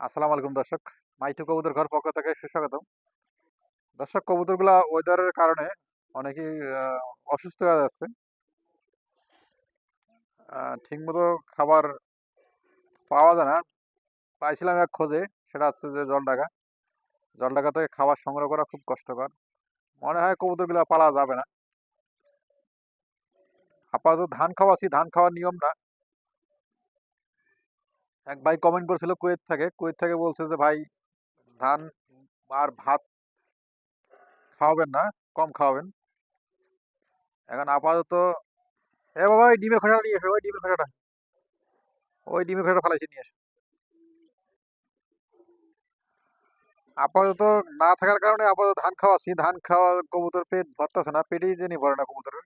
আসসালামু আলাইকুম দর্শক। মাইটু কবুতর ঘর পক্ষ থেকে সুস্বাগতম। দর্শক, কবুতরগুলা ওয়েদারের কারণে অনেকেই অসুস্থ হয়ে যাচ্ছে। ঠিকমতো খাবার পাওয়া যায় না। পাইছিলাম এক খোঁজে, সেটা হচ্ছে যে জলডাকা। জলডাকা থেকে খাবার সংগ্রহ করা খুব কষ্টকর। মনে হয় কবুতরগুলা পালা যাবে না। আপাতত ধান খাওয়াছি ধান খাওয়ার নিয়ম না। এক ভাই কমেন্ট করেছিল কুয়েত থেকে। কুয়েত থেকে বলছে যে, ভাই, ধান আর ভাত খাওয়াবেন না, কম খাওয়াবেন। এখন আপাতত এ বাবা, ওই ডিমের খোসাটা নিয়ে এসো, ওই ডিমের খোসাটা। ওই ডিমের খোসাটা ফেলাইছে, নিয়ে এসো। আপাতত না থাকার কারণে আপাতত ধান খাওয়াচ্ছি। ধান খাওয়া কবুতর পেট ভরতেছে না, পেটেই জানি ভরে না কবুতরের।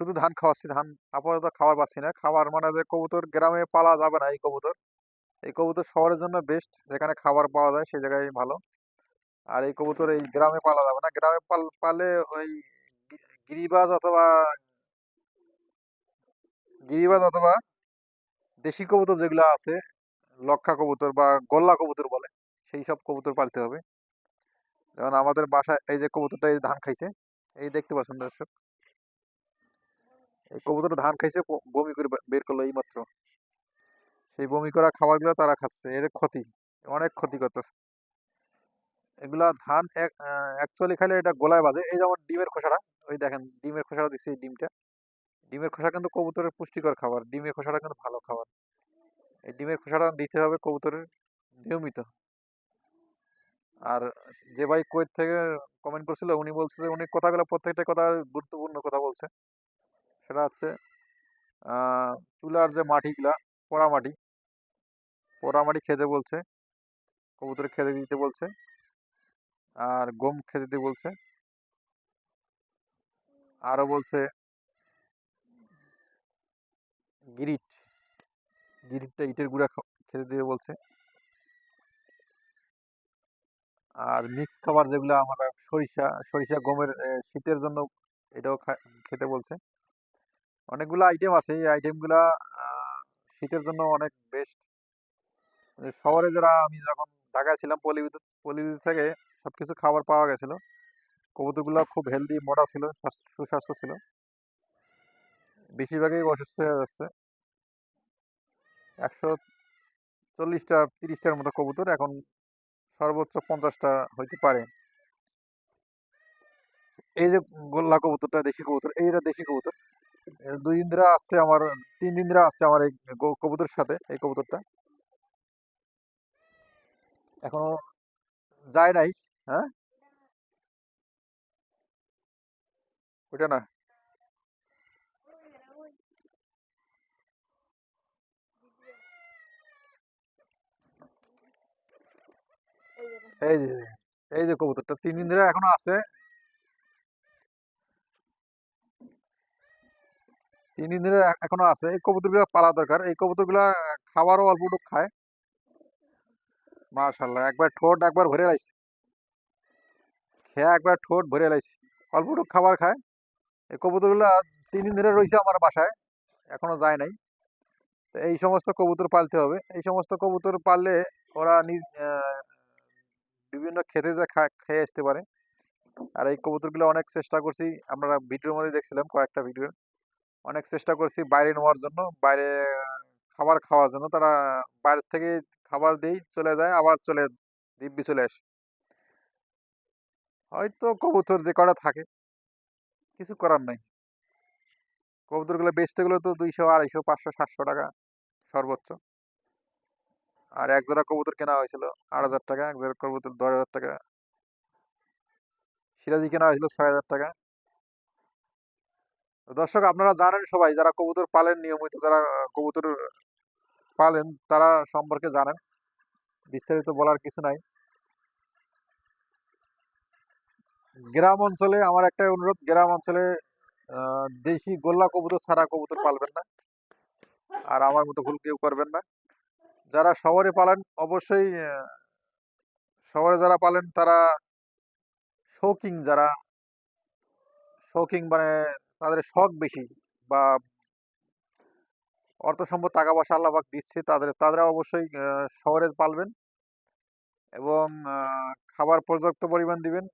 শুধু ধান খাওয়াচ্ছি, ধান আপাতত খাবার পাচ্ছি না। খাবার মানে যে কবুতর গ্রামে পালা যাবে না এই কবুতর। এই কবুতর শহরের জন্য বেস্ট যেখানে খাবার পাওয়া যায় সেই জায়গায় ভালো। আর এই কবুতর এই গ্রামে পালা যাবে না। গ্রামে পাল, পালে ওই গিরিবাজ অথবা গিরিবাজ অথবা দেশি কবুতর যেগুলো আছে, লক্ষা কবুতর বা গোল্লা কবুতর বলে, সেই সব কবুতর পালতে হবে। যেমন আমাদের বাসায় এই যে কবুতরটা এই ধান খাইছে, এই দেখতে পাচ্ছেন দর্শক। কবুতর ধান খাইছে বমি করে বের করল এই মাত্র সেই বমি করা খাবারগুলো তারা খাচ্ছে, এর ক্ষতি, অনেক ক্ষতি করতেছে। এগুলা ধান অ্যাকচুয়ালি খাইলে এটা গোলায় বাজে। এই যেমন ডিমের খোসাটা, ওই দেখেন, ডিমের খোসাটা দিচ্ছে এই ডিমটা। ডিমের খোসা কিন্তু কবুতরের পুষ্টিকর খাবার, ডিমের খোসাটা কিন্তু ভালো খাবার। এই ডিমের খোসাটা দিতে হবে কবুতরের নিয়মিত। আর যে ভাই কুয়েত থেকে কমেন্ট করছিল, উনি বলছে যে, উনি কথাগুলো প্রত্যেকটা কথা গুরুত্বপূর্ণ কথা বলছে। সেটা হচ্ছে চুলার যে মাটিগুলা, পোড়া মাটি মাটি খেতে বলছে, কবুতরে খেতে দিতে বলছে, আর গম খেতে দিতে বলছে আরও বলছে, গিরিট, গিরিটটা ইটের গুঁড়া খেতে দিতে বলছে, আর মিক্স খাবার যেগুলো আমরা সরিষা সরিষা গমের শীতের জন্য এটাও খেতে বলছে। অনেকগুলো আইটেম আছে। এই আইটেমগুলা শীতের জন্য অনেক বেস্ট শহরে যারা, আমি যখন ঢাকায় ছিলাম পল্লীবিদ্যুৎ পল্লীবিদ্যুৎ থেকে সব কিছু খাবার পাওয়া গেছিল। কবুতরগুলো খুব হেলদি মোটা ছিল স্বাস্থ্য- সুস্বাস্থ্য ছিল। বেশিরভাগই অসুস্থ হয়ে যাচ্ছে। একশো চল্লিশটা, তিরিশটার মতো কবুতর এখন সর্বোচ্চ পঞ্চাশটা হইতে পারে। এই যে গোল্লা কবুতরটা, দেশি কবুতর, এইটা দেশি কবুতর। দুই দিন ধরে আসছে আমার, তিন দিন ধরে আসছে আমার এই কবুতরের সাথে, এই কবুতরটা। এখনও যায় নাই হ্যাঁ? ওইটা না। এই যে এই যে কবুতরটা, তিন দিন ধরে এখনও আছে। তিন দিন ধরে এখনও আছে। এই কবুতরগুলো পালা দরকার। এই কবুতরগুলা খাবারও অল্প টুক খায়। মাশাল্লাহ একবার ঠোঁট একবার ভরে লাইছে। খেয়ে একবার ঠোঁট ভরে লাইছে। অল্প টুক খাবার খায়। এই কবুতরগুলা তিন দিন ধরে রয়েছে আমার বাসায়। এখনও যায় নাই। এই সমস্ত কবুতর পালতে হবে। এই সমস্ত কবুতর পাললে ওরা নিজ বিভিন্ন খেতে যা খেয়ে আসতে পারে। আর এই কবুতরগুলো অনেক চেষ্টা করছি। আমরা ভিডিওর মধ্যে দেখছিলাম কয়েকটা ভিডিও। অনেক চেষ্টা করছি বাইরে নেওয়ার জন্য। বাইরে, খাবার খাওয়ার জন্য। তারা বাইরে থেকে খাবার দিই, চলে যায়, আবার চলে দিব্যি চলে আসে। হয়তো কবুতর যে কটা থাকে, কিছু করার নাই। কবুতরগুলো বেচতে গেলে তো দুইশো, আড়াইশো, পাঁচশো, সাতশো টাকা সর্বোচ্চ। আর এক জোড়া কবুতর কেনা হয়েছিল আট হাজার টাকা, এক জোড়া কবুতর দশ হাজার টাকা। সিরাজি কেনা হয়েছিল ছয় হাজার টাকা। দর্শক, আপনারা জানেন সবাই, যারা কবুতর পালেন, নিয়মিত যারা কবুতর পালেন, তারা সম্পর্কে জানেন। বিস্তারিত বলার কিছু নাই। গ্রাম অঞ্চলে আমার একটা অনুরোধ, গ্রাম অঞ্চলে দেশি গোল্লা কবুতর ছাড়া কবুতর পালবেন না। আর আমার মতো ভুল কেউ করবেন না। যারা শহরে পালেন, অবশ্যই শহরে যারা পালেন, তারা শৌকিং যারা শৌকিং মানে তাদের শখ বেশি বা অর্থ সম্পদ টাকা পয়সা আল্লাহ পাক দিচ্ছে, তাদের, তারা অবশ্যই শহরে পালবেন এবং খাবার পর্যাপ্ত পরিমাণ দিবেন।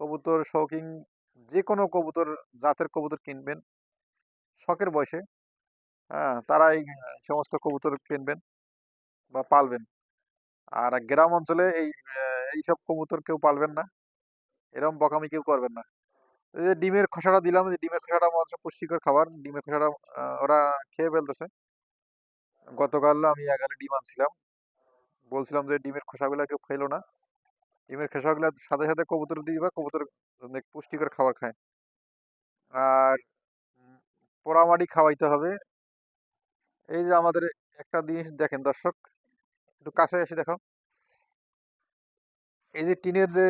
কবুতর শৌকিং যে কোনো কবুতর, জাতের কবুতর কিনবেন শখের বয়সে। হ্যাঁ তারা এই সমস্ত কবুতর কিনবেন বা পালবেন। আর গ্রাম অঞ্চলে এই এইসব কবুতর কেউ পালবেন না। এরকম বকামি কেউ করবেন না। ডিমের খোসাটা দিলাম, যে ডিমের খোসাটা মাত্র পুষ্টিকর খাবার। ডিমের খোসাটা ওরা খেয়ে ফেলতেছে। গতকাল আমি এখানে ডিম আনছিলাম। বলছিলাম যে ডিমের খোসাগুলো কেউ খেলো না। ডিমের খোসাগুলো সাথে সাথে কবুতর দিয়ে দিবা, কবুতর অনেক পুষ্টিকর খাবার খায়। আর পোড়ামাটি খাওয়াইতে হবে। এই যে আমাদের একটা জিনিস দেখেন দর্শক, একটু কাছে এসে দেখো। এই যে টিনের যে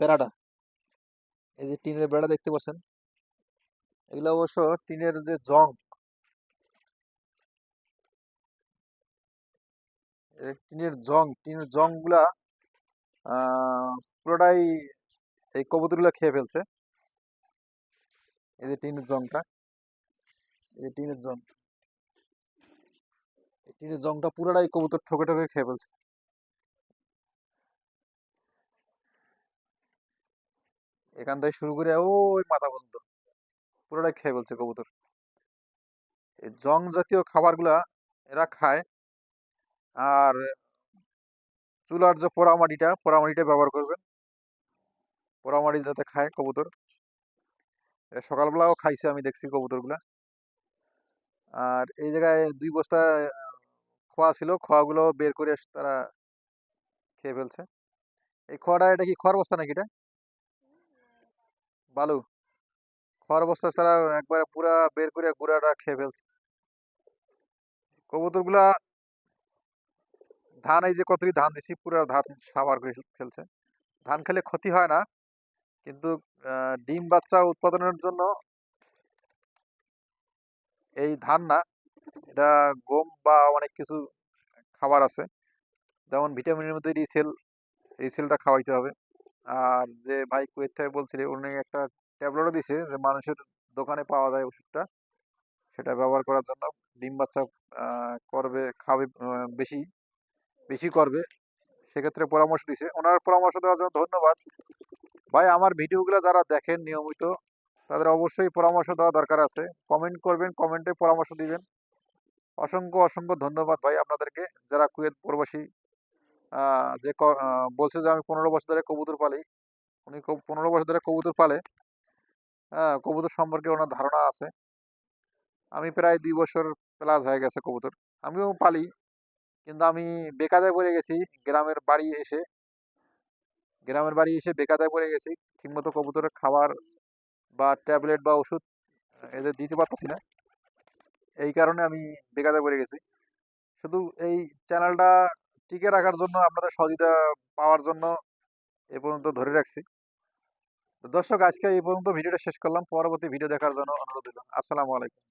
বেড়াটা এই যে টিনের বেড়া দেখতে পাচ্ছেন? এগুলো অবশ্য টিনের যে জং টিনের জং টিনের জংগুলা আহ পুরোটাই এই কবুতরগুলো খেয়ে ফেলছে। এই যে টিনের জংটা, এই যে টিনের জং টিনের জংটা পুরোটাই কবুতর ঠকে ঠকে খেয়ে ফেলছে। এখান থেকে শুরু করে ওই মাথা পর্যন্ত। পুরোটাই খেয়ে ফেলছে কবুতর। এই জং জাতীয় খাবারগুলা এরা খায়। আর চুলার যে পোড়ামাটিটা পোড়ামাটিটা ব্যবহার করবেন। পোড়ামাটি যাতে খায় কবুতর। এ সকালবেলাও খাইছে, আমি দেখছি কবুতরগুলা। আর এই জায়গায় দুই বস্তা খোয়া ছিল। খোয়াগুলো বের করে তারা খেয়ে ফেলছে। এই খোয়াটা এটা কি খোয়ার বস্তা নাকি এটা? বালু। খড় বস্তা ছাড়া একবারে পুরা বের করে গুঁড়াটা খেয়ে ফেলছে। কবুতরগুলা ধান, এই যে কতটি ধান দিছি, পুরো ধান সাবার করে ফেলছে। ধান খেলে ক্ষতি হয় না, কিন্তু ডিম বাচ্চা উৎপাদনের জন্য এই ধান না, এটা গম বা অনেক কিছু খাবার আছে। যেমন ভিটামিনের মধ্যে রিসেল, রিসেলটা খাওয়াইতে হবে। আর যে ভাই কুয়েত থেকে বলছিল, উনি একটা ট্যাবলেটও দিছে যে মানুষের দোকানে পাওয়া যায় ওষুধটা। সেটা ব্যবহার করার জন্য ডিম বাচ্চা করবে, খাবে বেশি বেশি করবে। সেক্ষেত্রে পরামর্শ দিছে। ওনার পরামর্শ দেওয়ার জন্য ধন্যবাদ। ভাই, আমার ভিডিওগুলো যারা দেখেন নিয়মিত, তাদের অবশ্যই পরামর্শ দেওয়া দরকার আছে। কমেন্ট করবেন, কমেন্টে পরামর্শ দিবেন। অসংখ্য অসংখ্য ধন্যবাদ ভাই আপনাদেরকে। যারা কুয়েত প্রবাসী যে বলছে যে, আমি পনেরো বছর ধরে কবুতর পালি। উনি পনেরো বছর ধরে কবুতর পালে। হ্যাঁ কবুতর সম্পর্কে ওনার ধারণা আছে। আমি প্রায় দুই বছর প্লাস হয়ে গেছে কবুতর। আমিও পালি, কিন্তু আমি বেকায়দায় পড়ে গেছি গ্রামের বাড়ি এসে। গ্রামের বাড়ি এসে বেকায়দায় পড়ে গেছি। ঠিকমতো কবুতরের খাবার বা ট্যাবলেট বা ওষুধ এদের দিতে পারতেছি না। এই কারণে আমি বেকায়দায় পড়ে গেছি। শুধু এই চ্যানেলটা টিকে রাখার জন্য, আপনাদের সহযোগিতা পাওয়ার জন্য এ পর্যন্ত ধরে রাখছি। দর্শক, আজকে এই পর্যন্ত ভিডিওটা শেষ করলাম। পরবর্তী ভিডিও দেখার জন্য অনুরোধ দিলাম আসসালামু আলাইকুম।